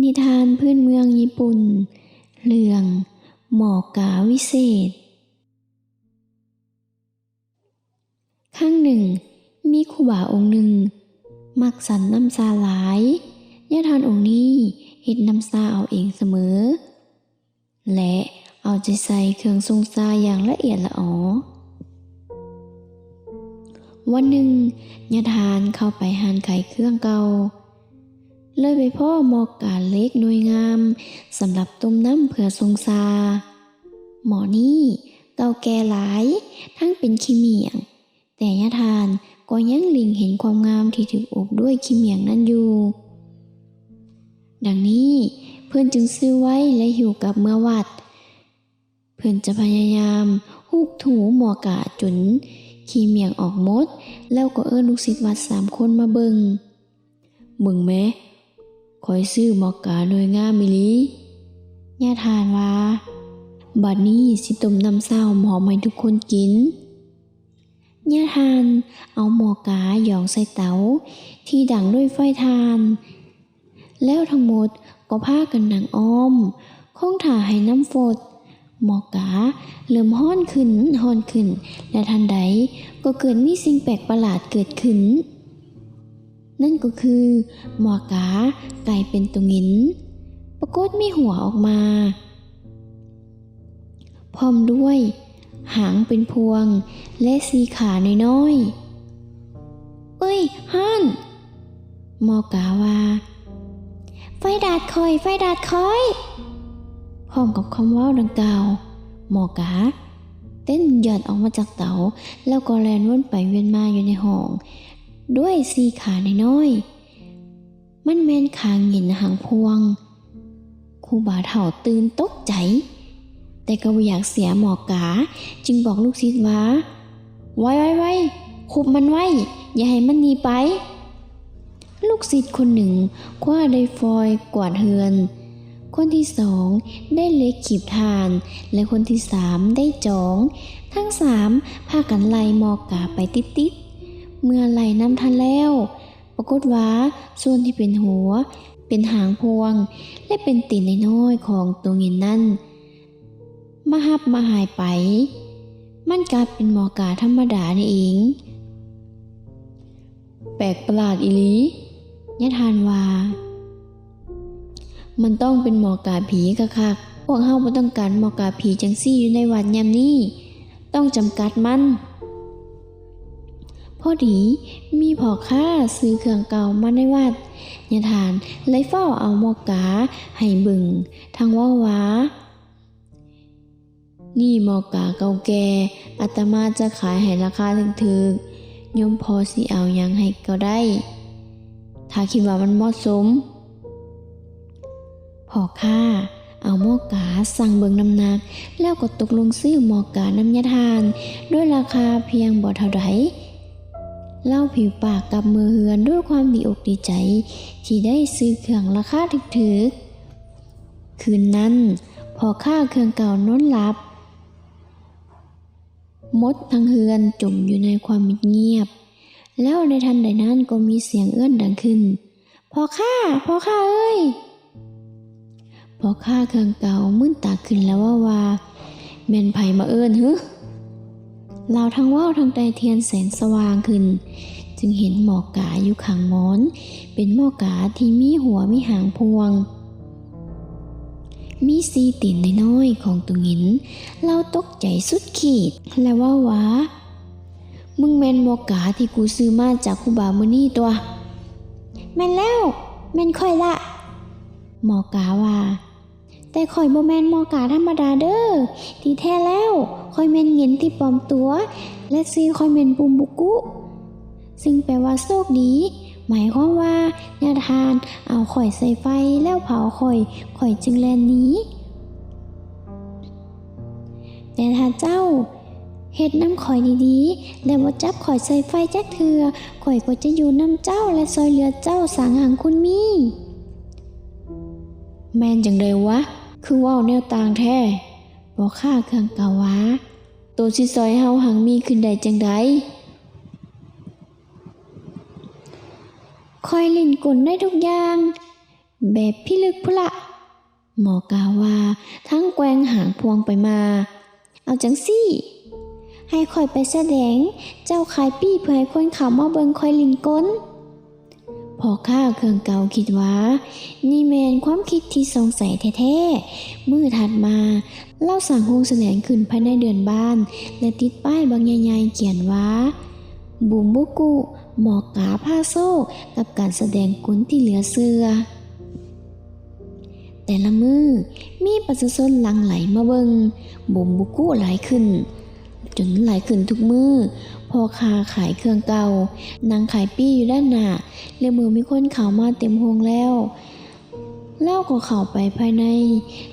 นิทานพื้นเมืองญี่ปุ่น เรื่อง หมอกาวิเศษ ครั้งหนึ่ง มีครูบาองค์หนึ่ง มักสันน้ำซาหลายญาทานองค์นี้เฮ็ดน้ำซาเอาเองเสมอ และเอาใจใส่เครื่องทรงซาอย่างละเอียดละออวันหนึ่งญาทานเข้าไปหานไข่เครื่องเก่า เลยไปพ่อหมอกกาเล็กหน่วยงามสำหรับต้มน้ำเพื่อทรงซา หมอนี่เก่าแก่หลาย ทั้งเป็นขี้เมียง แต่ยะทานก็ยังลิงเห็นความงามที่ถูกอบด้วยขี้เมียงนั้นอยู่ ดังนี้เพื่อนจึงซื้อไว้และหิวกับเมื่อวัด เพื่อนจะพยายามฮุกถูหมอกาจุนขี้เมียงออกมด แล้วก็เอิ้นลูกศิษย์วัดสามคนมาเบิงเบิงแหม คอยซื้อหมอกาหน่วยงามมิลีย่าทานว่าบัดนี้สิต้มน้ำเศร้าหมอมให้ทุกคนกินย่าทานเอาหมอกาหยองใส่เตาที่ดังด้วยไฟทาน แล้วทั้งหมดก็พากันนั่งอ้อมคงถ่าให้น้ำฝดหมอกาเริ่มห้อนขึ้นห้อนขึ้น และทันใดก็เกิดมีสิ่งแปลกประหลาดเกิดขึ้น นั่นก็คือหมอกากลายเป็นตุงินปรากฏมีหัวออกมา พร้อมด้วย หางเป็นพวง และสีขาน้อยๆเอ้ยฮั่นหมอกาว่า ไฟดาดคอย ไฟดาดคอย พร้อมกับคำว่าดังกล่าวหมอกาเต้นหย่อนออกมาจากเตาแล้วก็แลนวนไปเวียนมาอยู่ในห้อง ด้วยสีขาน้อยๆมันแมนคางหินหางพวงครูบาเถ่าตื่นตกใจ แต่ก็บ่อยากเสียหมอกา จึงบอกลูกศิษย์ว่า ไว้ไว้ไว้คุบมันไว้ อย่าให้มันหนีไป ลูกศิษย์คนหนึ่งคว้าได้ฟอยกวาดเฮือน คนที่สองได้เล็กขีบทาน และคนที่สามได้จอง ทั้งสามพากันไล่หมอกาไปติดๆ เมื่อไหลน้ำทันแล้ว ปรากฏว่าส่วนที่เป็นหัว เป็นหางพวง และเป็นตีนน้อยของตัวเงินนั่นมาหับมาหายไป มันกลายเป็นหมอกาธรรมดานี่เอง แปลกประหลาดอีลียะทานว่า มันต้องเป็นหมอกาผีกะคักพวกเฮาบ่ต้องการหมอกาผีจังซี่อยู่ในวัดยามนี้ ต้องจำกัดมัน พอดีมีพ่อค้าซื้อเครื่องเก่ามาในวัดยะทานเลยเฝ้าเอาหมอกกาให้บึงทางว่าวานี่หมอกกาเก่าแก่อาตมาจะขายให้ราคาถึกๆโยมพอสิเอายังให้ก็ได้ ถ้าคิดว่ามันเหมาะสมพ่อค่าเอาหมอกาสั่งเบิงน้ำหนัก แล้วก็ตกลงซื้อหมอกาน้ำยาทาน ด้วยราคาเพียงบ่เท่าใด เล่าผิวปากกับมือเฮือนด้วยความดีอกดีใจ ที่ได้ซื้อเครื่องราคาถึกๆ คืนนั้นพอค่าเครื่องเก่านอนหลับ มดทั้งเฮือนจมอยู่ในความเงียบ แล้วในทันใดนั้นก็มีเสียงเอื้อนดังขึ้น พอค่าพอค่าเอ้ย พอค่าเครื่องเก่ามื่นตาขึ้นแล้วว่าว่าแม่นไผมาเอิ้อนฮึ เราวทั้งว่าวทั้งไตเทียนแสงสว่างขึ้น จึงเห็นหมอกกาอยู่ข้างหมอน เป็นหมอกกาที่มีหัวมีหางพวง มีสีติ่นน้อยๆของตุงิน เราตกใจสุดขีด และว่าวามึงแมนหมอกกาที่กูซื้อมาจากคูบามือนี่ตัวแมนแล้วแมนค่อยละหมอกาว่า แต่ข่อยโบแมนมอกาธรรมดาเด้อที่แท้แล้วข่อยแมนเงินที่ปลอมตัว และซื้อข่อยแมนปุมบุกุ ซึ่งแปลว่าโชคดี หมายความว่าญาทานเอาข่อยใส่ไฟแล้วเผาข่อย ข่อยจึงแลนนี้ แต่ถ้าเจ้าเฮ็ดน้ำข่อยดีๆ แล้วบ่จับข่อยใส่ไฟจักเถือข่อยก็จะอยู่น้ำเจ้าและซอยเหลือเจ้าสางหางคุณมี แม่นจังไดวะ คือว่าแนวต่างแท้บอกค่าเครื่องก่าวะตัวสิซอยเฮาหังมีขึ้นได้จังไดคอยเล่นกลได้ทุกอย่าง แบบพิลึกพละหมอกาว่าทั้งแกวงหางพวงไปมา เอาจังซี่ให้คอยไปแสดง เจ้าขายปี้เพื่อให้คนเขามาเบิงคอยลินก้น พอข้าเครื่องเก่าคิดว่านี่แมนความคิดที่สงสัยแท้ๆมือถัดมาเล่าสั่งโฮงแสดงขึ้นภายในเดือนบ้าน และติดป้ายบางใหญ่ๆเขียนว่า บุมบุกุ หมอกกาผ้าโซ่กับการแสดงกุนที่เหลือเสือแต่ละมือมีประชาชนหลังไหลมาเบิงบุมบุกุหลายขึ้น จนหลายขึ้นทุกมือพอคาขายเครื่องเก่านางขายปี้อยู่ด้านหน้าเรียมือมีคนเข้ามาเต็มโฮงแล้วเล่าก็เข้าไปภายใน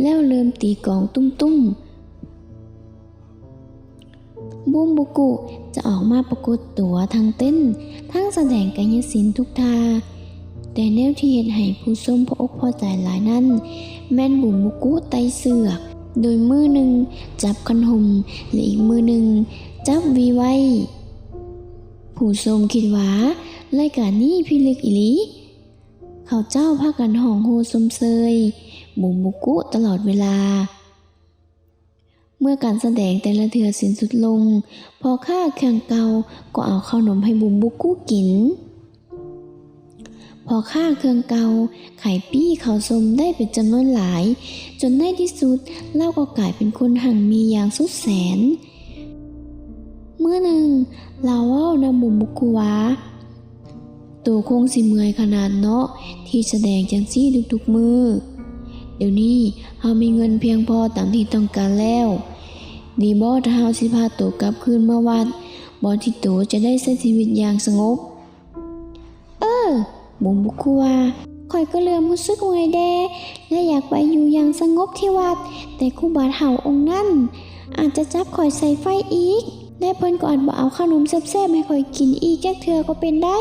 แล้วเริ่มตีกองตุ้มๆบุ้มบุกุจะออกมาปรากฏตัวทั้งเต้น ทั้งแสดงกายศิลป์ทุกทาแต่แนวที่เห็นให้ผู้ชมพออกพอใจหลายนั้น แม่นบุมบุกุไตเสือก โดยมือหนึ่งจับคันหมและอีกมือหนึ่งจับวีไว้ ผู้ชมคิดว่ารายการนี้พิลึกอีหลีเขาเจ้าพากันห้องโฮสมเซยบุมบุกุตลอดเวลา เมื่อการแสดงแต่ละเทือสิ้นสุดลง พอข้าเครื่งเกาก็เอาข้าวนมให้บุมบุกุกิน พอข้าเครื่องเกาไข่ปี้เขาสมได้เป็นจำนวนหลาย จนในที่สุดเล่าก็กลายเป็นคนหังมีอย่างสุดแสน เมื่อหนึ่งเราเว่านำบุมบุกุวาตัวคงสิเมื่อยขนาดเนาะที่แสดงจังซี่ทุกๆมือ เดี๋ยวนี้เฮามีเงินเพียงพอตามที่ต้องการแล้ว ดีบ่ถ้าเฮาสิพาตัวกลับคืนมาวัดบ่ที่ตัวจะได้ใช้ชีวิตอย่างสงบ บุมบุกคุว่าข่อยก็เริ่มรู้สึกเมื่อยแดและอยากไปอยู่อย่างสงบที่วัด แต่ครูบาเฒ่าองค์นั้นอาจจะจับข่อยใส่ไฟอีก และเพิ่นก็อาจบ่เอาขนมแซ่บๆให้ข่อยกินอีกจักเทื่อก็เป็นได้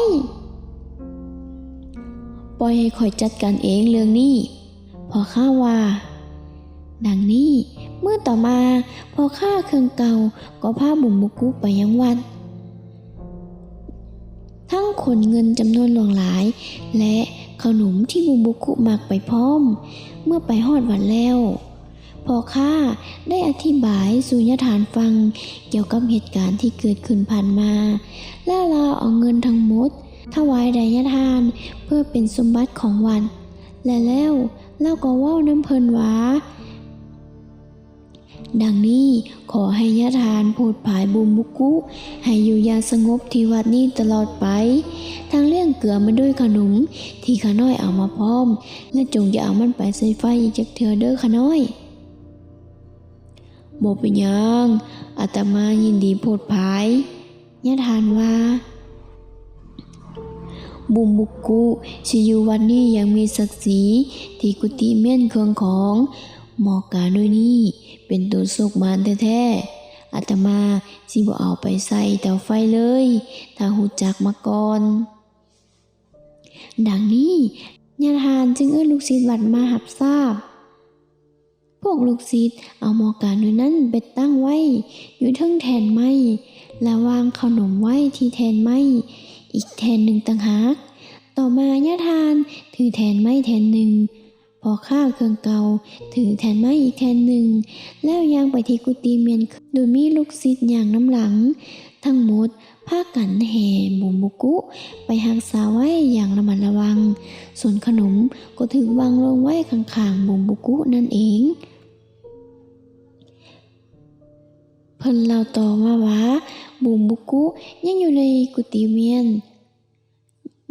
ปล่อยให้ข่อยจัดการเองเรื่องนี้พอข้าว่า ดังนี้เมื่อต่อมาพอข้าเครื่องเก่าก็พาบุ๋มบุกุไปยังวัด ขนเงินจำนวนหลวงหลาย และขนมที่บุบุกุมักไปพร้อม เมื่อไปฮอดวัดแล้วพอข้าได้อธิบายสุญญฐานฟังเกี่ยวกับเหตุการณ์ที่เกิดขึ้นผ่านมา แล้วเราเอาเงินทั้งหมดถวายไดยทานเพื่อเป็นสมบัติของวัดและแล้วเราก็ว้าน้ำเพลินว่า ดังนี้ขอให้ยะทานโพดผายบุมบุกุ ให้อยู่อย่างสงบที่วัดนี้ตลอดไป ทางเรื่องเกลือมาด้วยขนม ที่ขาน้อยเอามาพร้อม และจงอย่าเอามันไปใส่ไฟอีกจากเถือเด้อขาน้อยบอกเป็นยังอาตมายินดีโพดผายยะทานว่าบุมบุกกุชิอยู่วันนี้ยังมีศักดิ์ศรีที่กุฏิเม่นเครื่องของ หมอกกาด้วยนี่ เป็นตัวสุกมานแท้ๆอาตมาสิบ่เอาไปใส่เตาไฟเลย ถ้าหูจักมาก่อน ดังนี้ญาทานจึงเอื้อลูกศิษย์วัดมาหับทราบ พวกลูกศิษย์เอาหมอกกาด้วยนั้นไปตั้งไว้ อยู่เทึงแทนไม้และวางขนมไว้ที่แทนไม้อีกแทนหนึ่งต่างหากต่อมาญาทานถือแทนไม้แทนหนึ่ง พอข้าเครื่องเก่าถือแทนไม้อีกแทนหนึ่ง แล้วยางไปที่กุฏิเมียนโดยมีลูกศิษย์อย่างน้ำหลัง ทั้งหมดพากันแห่บุมบุกุ ไปหักษาไว้อย่างระมัดระวัง ส่วนขนมก็ถึงวางลงไว้ข้างๆบุมบุกุนั่นเองเพิ่นเล่าต่อมาว่าบุมบุกุยังอยู่ในกุฏิเมียน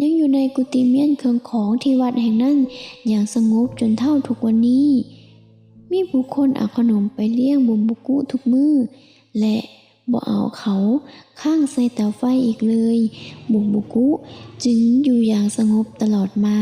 ยังอยู่ในกุฏิเมียนเครื่องของที่วัดแห่งนั้นอย่างสงบจนเท่าทุกวันนี้ มีผู้คนเอาขนมไปเลี้ยงบุมบุกุทุกมือและบ่เอาเขาข้างใส่เตาไฟอีกเลย บุมบุกุจึงอยู่อย่างสงบตลอดมา